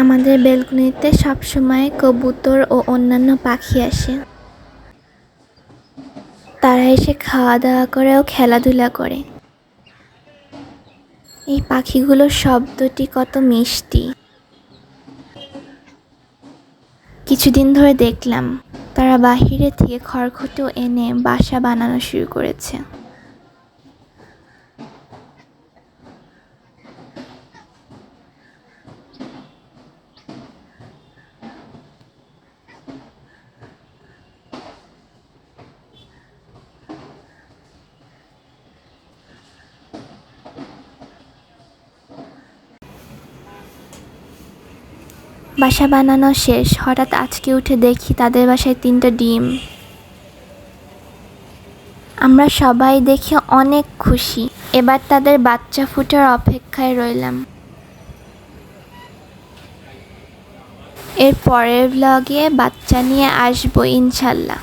আমাদের বেলকুনিতে সবসময় কবুতর ও অন্যান্য পাখি আসে। তারা এসে খাওয়া দাওয়া করে ও খেলাধুলা করে। এই পাখিগুলোর শব্দটি কত মিষ্টি। কিছুদিন ধরে দেখলাম, তারা বাহিরে থেকে খড়কুটো এনে বাসা বানানো শুরু করেছে। বাসা বানানো শেষ। হঠাৎ আজকে উঠে দেখি তাদের বাসায় তিনটা ডিম। আমরা সবাই দেখে অনেক খুশি। এবার তাদের বাচ্চা ফুটার অপেক্ষায় রইলাম। এর পরের ব্লগে বাচ্চা নিয়ে আসব ইনশাল্লাহ।